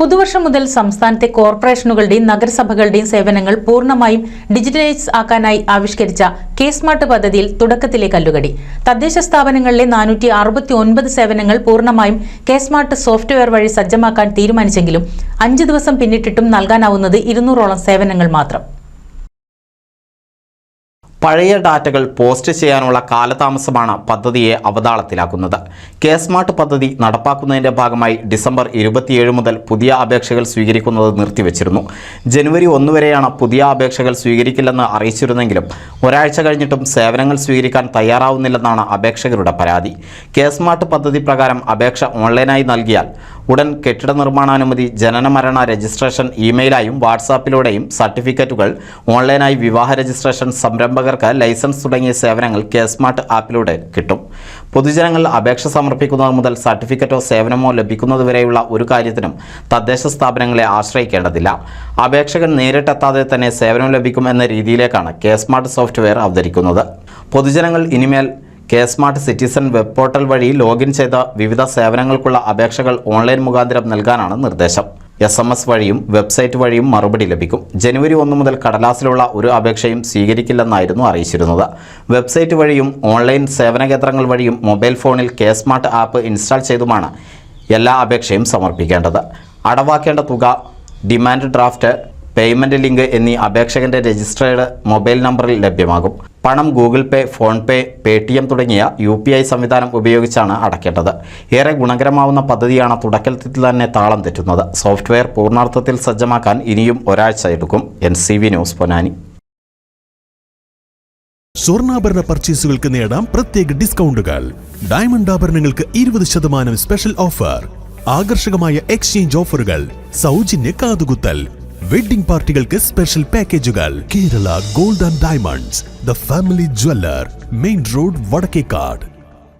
പുതുവർഷം മുതൽ സംസ്ഥാനത്തെ കോർപ്പറേഷനുകളുടെയും നഗരസഭകളുടെയും സേവനങ്ങൾ പൂർണമായും ഡിജിറ്റലൈസ് ആക്കാനായി ആവിഷ്കരിച്ച കെ സ്മാർട്ട് പദ്ധതിയിൽ തുടക്കത്തിലെ കല്ലുകടി. തദ്ദേശ സ്ഥാപനങ്ങളിലെ നാനൂറ്റി അറുപത്തി ഒൻപത് സേവനങ്ങൾ പൂർണമായും കെ സ്മാർട്ട് സോഫ്റ്റ്വെയർ വഴി സജ്ജമാക്കാൻ തീരുമാനിച്ചെങ്കിലും അഞ്ച് ദിവസം പിന്നിട്ടിട്ടും നൽകാനാവുന്നത് ഇരുന്നൂറോളം സേവനങ്ങൾ മാത്രം. പഴയ ഡാറ്റകൾ പോസ്റ്റ് ചെയ്യാനുള്ള കാലതാമസമാണ് പദ്ധതിയെ അവതാളത്തിലാക്കുന്നത്. കെ സ്മാർട്ട് പദ്ധതി നടപ്പാക്കുന്നതിന്റെ ഭാഗമായി ഡിസംബർ ഇരുപത്തിയേഴ് മുതൽ പുതിയ അപേക്ഷകൾ സ്വീകരിക്കുന്നത് നിർത്തിവച്ചിരുന്നു. ജനുവരി ഒന്ന് വരെയാണ് പുതിയ അപേക്ഷകൾ സ്വീകരിക്കില്ലെന്ന് അറിയിച്ചിരുന്നെങ്കിലും ഒരാഴ്ച കഴിഞ്ഞിട്ടും സേവനങ്ങൾ സ്വീകരിക്കാൻ തയ്യാറാവുന്നില്ലെന്നാണ് അപേക്ഷകരുടെ പരാതി. കെ സ്മാർട്ട് പദ്ധതി പ്രകാരം അപേക്ഷ ഓൺലൈനായി നൽകിയാൽ ഉടൻ കെട്ടിട നിർമ്മാണാനുമതി ജനന മരണ രജിസ്ട്രേഷൻ ഇമെയിലായും വാട്സാപ്പിലൂടെയും സർട്ടിഫിക്കറ്റുകൾ ഓൺലൈനായി വിവാഹ രജിസ്ട്രേഷൻ സംരംഭകർക്ക് ലൈസൻസ് തുടങ്ങിയ സേവനങ്ങൾ കെ സ്മാർട്ട് ആപ്പിലൂടെ കിട്ടും. പൊതുജനങ്ങൾ അപേക്ഷ സമർപ്പിക്കുന്നത് മുതൽ സർട്ടിഫിക്കറ്റോ സേവനമോ ലഭിക്കുന്നതുവരെയുള്ള ഒരു കാര്യത്തിനും തദ്ദേശ സ്ഥാപനങ്ങളെ ആശ്രയിക്കേണ്ടതില്ല. അപേക്ഷകൻ നേരിട്ടെത്താതെ തന്നെ സേവനം ലഭിക്കും എന്ന രീതിയിലേക്കാണ് കെ സ്മാർട്ട് സോഫ്റ്റ്വെയർ അവതരിക്കുന്നത്. പൊതുജനങ്ങൾ ഇനിമേൽ K smart citizen web portal വഴി ലോഗിൻ ചെയ്ത വിവിധ സേവനങ്ങൾക്കുള്ള അപേക്ഷകൾ ഓൺലൈൻ മുഖാന്തരം നൽകാനാണ് നിർദ്ദേശം. എസ് എം എസ് വഴിയും വെബ്സൈറ്റ് വഴിയും മറുപടി ലഭിക്കും. ജനുവരി ഒന്ന് മുതൽ കടലാസിലുള്ള ഒരു അപേക്ഷയും സ്വീകരിക്കില്ലെന്നായിരുന്നു അറിയിച്ചിരുന്നത്. വെബ്സൈറ്റ് വഴിയും ഓൺലൈൻ സേവന കേന്ദ്രങ്ങൾ വഴിയും മൊബൈൽ ഫോണിൽ കെ സ്മാർട്ട് ആപ്പ് ഇൻസ്റ്റാൾ ചെയ്തുമാണ് എല്ലാ അപേക്ഷയും സമർപ്പിക്കേണ്ടത്. അടവാക്കേണ്ട തുക ഡിമാൻഡ് ഡ്രാഫ്റ്റ് പേയ്മെന്റ് ലിങ്ക് എന്നീ അപേക്ഷകന്റെ രജിസ്റ്റേർഡ് മൊബൈൽ നമ്പറിൽ ലഭ്യമാകും. പണം Google Pay PhonePe pay T M തുടങ്ങിയ യു പി ഐ സംവിധാനം ഉപയോഗിച്ചാണ് അടയ്ക്കേണ്ടത് ഏറെ ഗുണകരമാവുന്ന പദ്ധതിയാണ് തുടക്കത്തിൽ തന്നെ താളം തെറ്റുന്നത്. സോഫ്റ്റ്വെയർ പൂർണാർത്ഥത്തിൽ സജ്ജമാക്കാൻ ഇനിയും ഒരാഴ്ച എടുക്കും. N C V news Ponnani സ്വർണാഭരണ പർച്ചേസുകൾക്ക് നേടാം പ്രത്യേക ഡിസ്കൗണ്ടുകൾ. ഡയമണ്ട് ആഭരണങ്ങൾക്ക് ഇരുപത് ശതമാനം സ്പെഷ്യൽ ഓഫർ. ആകർഷകമായ എക്സ്ചേഞ്ച് ഓഫറുകൾ. സൗജന്യ കാതുകുത്തൽ. വെഡിംഗ് പാർട്ടികൾക്ക് സ്പെഷ്യൽ പാക്കേജുകൾ. Kerala gold and diamonds the family jeweller main road Vadakkekad.